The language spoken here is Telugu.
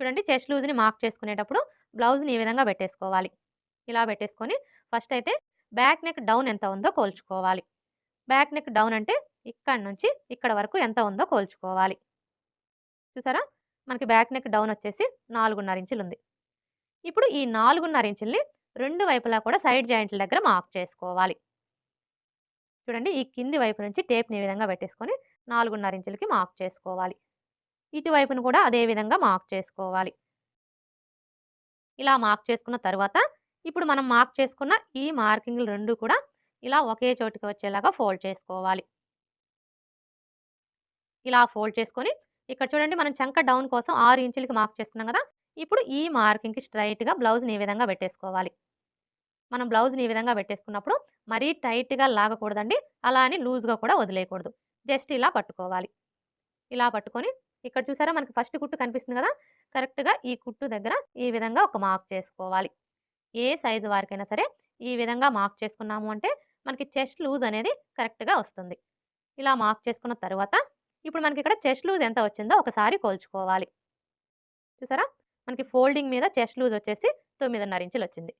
చూడండి చెస్ట్ లూజ్ని మార్క్ చేసుకునేటప్పుడు బ్లౌజ్ని ఈ విధంగా పెట్టేసుకోవాలి. ఇలా పెట్టేసుకొని ఫస్ట్ అయితే బ్యాక్ నెక్ డౌన్ ఎంత ఉందో కోల్చుకోవాలి. బ్యాక్ నెక్ డౌన్ అంటే ఇక్కడ నుంచి ఇక్కడ వరకు ఎంత ఉందో కోల్చుకోవాలి. చూసారా? మనకి బ్యాక్ నెక్ డౌన్ వచ్చేసి నాలుగున్నర ఇంచులు ఉంది. ఇప్పుడు ఈ నాలుగున్నర ఇంచుల్ని రెండు వైపులా కూడా సైడ్ జాయింట్ల దగ్గర మార్క్ చేసుకోవాలి. చూడండి ఈ కింది వైపు నుంచి టేప్ని ఈ విధంగా పెట్టేసుకొని నాలుగున్నర ఇంచులకి మార్క్ చేసుకోవాలి. ఇటువైపును కూడా అదే విధంగా మార్క్ చేసుకోవాలి. ఇలా మార్క్ చేసుకున్న తర్వాత ఇప్పుడు మనం మార్క్ చేసుకున్న ఈ మార్కింగ్లు రెండు కూడా ఇలా ఒకే చోటుకి వచ్చేలాగా ఫోల్డ్ చేసుకోవాలి. ఇలా ఫోల్డ్ చేసుకొని ఇక్కడ చూడండి మనం చంక డౌన్ కోసం ఆరు ఇంచులకి మార్క్ చేసుకున్నాం కదా ఇప్పుడు ఈ మార్కింగ్కి స్ట్రైట్గా బ్లౌజ్ని ఈ విధంగా పెట్టేసుకోవాలి. మనం బ్లౌజ్ని ఈ విధంగా పెట్టేసుకున్నప్పుడు మరీ టైట్గా లాగకూడదండి అలా అని లూజ్గా కూడా వదిలేయకూడదు. జస్ట్ ఇలా పట్టుకోవాలి. ఇలా పట్టుకొని ఇక్కడ చూసారా? మనకి ఫస్ట్ కుట్టు కనిపిస్తుంది కదా? కరెక్ట్గా ఈ కుట్టు దగ్గర ఈ విధంగా ఒక మార్క్ చేసుకోవాలి. ఏ సైజు వారికైనా సరే ఈ విధంగా మార్క్ చేసుకున్నాము అంటే మనకి చెస్ట్ లూజ్ అనేది కరెక్ట్గా వస్తుంది. ఇలా మార్క్ చేసుకున్న తర్వాత ఇప్పుడు మనకి ఇక్కడ చెస్ట్ లూజ్ ఎంత వచ్చిందో ఒకసారి కోల్చుకోవాలి. చూసారా? మనకి ఫోల్డింగ్ మీద చెస్ట్ లూజ్ వచ్చేసి తొమ్మిదిన్నర ఇంచులు వచ్చింది.